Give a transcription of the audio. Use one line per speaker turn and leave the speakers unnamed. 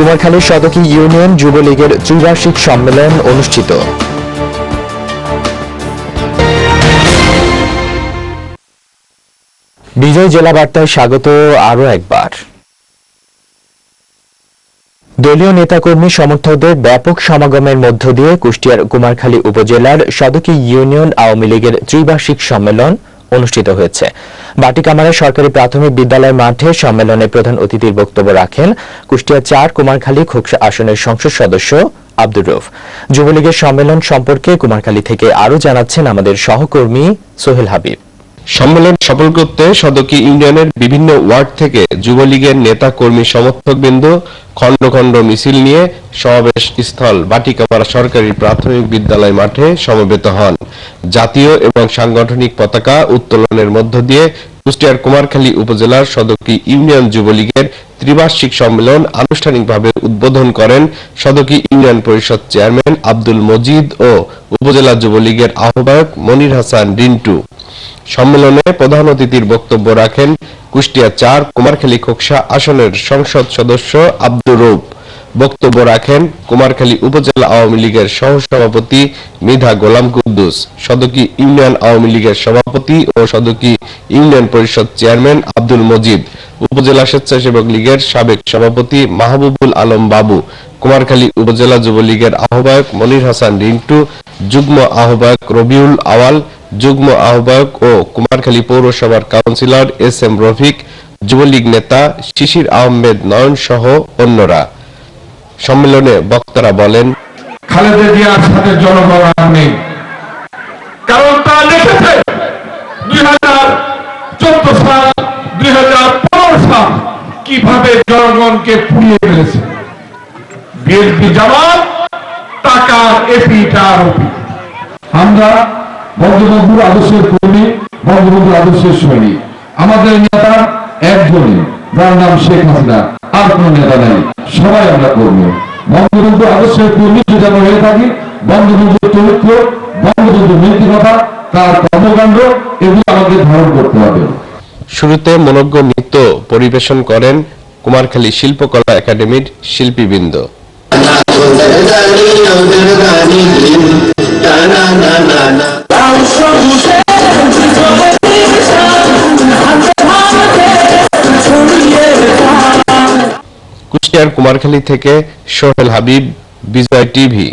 Kumarkhali সদকী union যুবলীগের ত্রিবার্ষিক সম্মেলন অনুষ্ঠিত। বিজয় জেলা বার্তায় স্বাগত আরও একবার। দলীয় নেতাকর্মী সমর্থকদের ব্যাপক সমাগমের মধ্য দিয়ে কুষ্টিয়ার কুমারখালী উপজেলার সদকী ইউনিয়ন আওয়ামী লীগের ত্রিবার্ষিক সম্মেলন অনুষ্ঠিত হয়েছে। বাটিকামারা সরকারি প্রাথমিক বিদ্যালয় মাঠে সম্মেলনে প্রধান অতিথির বক্তব্য রাখেন কুষ্টিয়া চার, কুমারখালী খোকসা আসনের সংসদ সদস্য আব্দুর রফ যুবলীগের সম্মেলন সম্পর্কে কুমারখালী থেকে আরও জানাচ্ছেন আমাদের সহকর্মী সোহেল হাবিব।
সম্মেলন সফল করতে সদকি ইউনিয়নের বিভিন্ন ওয়ার্ড থেকে যুবলীগের নেতা কর্মী সমর্থকবৃন্দ, খণ্ড খণ্ড মিছিল নিয়ে সমাবেশ স্থল বাটিকাপাড়া সরকারি প্রাথমিক বিদ্যালয় মাঠে সমবেত হন। জাতীয় এবং সাংগঠনিক পতাকা উত্তোলনের মধ্য দিয়ে কুষ্টিয়ার কুমারখালী উপজেলার সদকী ইউনিয়ন যুবলীগের ত্রিবার্ষিক সম্মেলন আনুষ্ঠানিকভাবে উদ্বোধন করেন সদকী ইউনিয়ন পরিষদ চেয়ারম্যান আব্দুল মজিদ ও উপজেলা যুবলীগের আহ্বায়ক মনির হাসান রিন্টু। সম্মেলনে প্রধান অতিথির বক্তব্য রাখেন কুষ্টিয়া চার কুমারখালী খোকসা আসনের সংসদ সদস্য আব্দুর রৌফ। বক্তব্য রাখেন কুমারখালী উপজেলা আওয়ামী লীগের সহসভাপতি মৃধা গোলাম কুদ্দুস, সদকী ইউনিয়ন আওয়ামী লীগের সভাপতি ও সদকী ইউনিয়ন পরিষদ চেয়ারম্যান আব্দুল মজিদ, উপজেলা স্বেচ্ছাসেবক লীগের সাবেক সভাপতি মাহবুবুল আলম বাবু, কুমারখালী উপজেলা যুবলীগের আহ্বায়ক মনির হাসান রিন্টু, যুগ্ম আহ্বায়ক রবিউল আওয়াল, যুগ্ম আহ্বায়ক ও কুমারখালী পৌরসভার councillor S M Rafiq, Jubo League নেতা শিশির আহমেদ নয়ন সহ অন্যরা। সম্মেলনে বক্তারা বলেন,
খালেদা জিয়ার সাথে জনগণ নেই। কারণ তা লিখেছে চোদ্দ সাল দুই হাজার পনেরো সাল কীভাবে জনগণকে পুড়িয়ে ফেলেছে? বিএনপি জামাত টাকা এপিটার ওপি। আমরা বঙ্গবন্ধুর আদর্শের কর্মী, বঙ্গবন্ধুর আদর্শের সৈনিক। আমাদের নেতা একজনই, যার নাম শেখ হাসিনা। আর কোন নেতা নাই। সবাই আমরা কর্মী। বঙ্গবন্ধু আদর্শের কর্মী যদি আমরা হয়ে থাকি, বঙ্গবন্ধুর চরিত্র, বঙ্গবন্ধুর নৈতিকতা তার কর্মকাণ্ড এগুলো আমাদের ধারণ করতে হবে।
শুরুতে মনজ্ঞ নৃত্য পরিবেশন করেন কুমারখালী শিল্পকলা একাডেমির শিল্পীবৃন্দ। কুষ্টিয়ার কুমারখালী থেকে সোহেল হাবিব, বিজয় টিভি।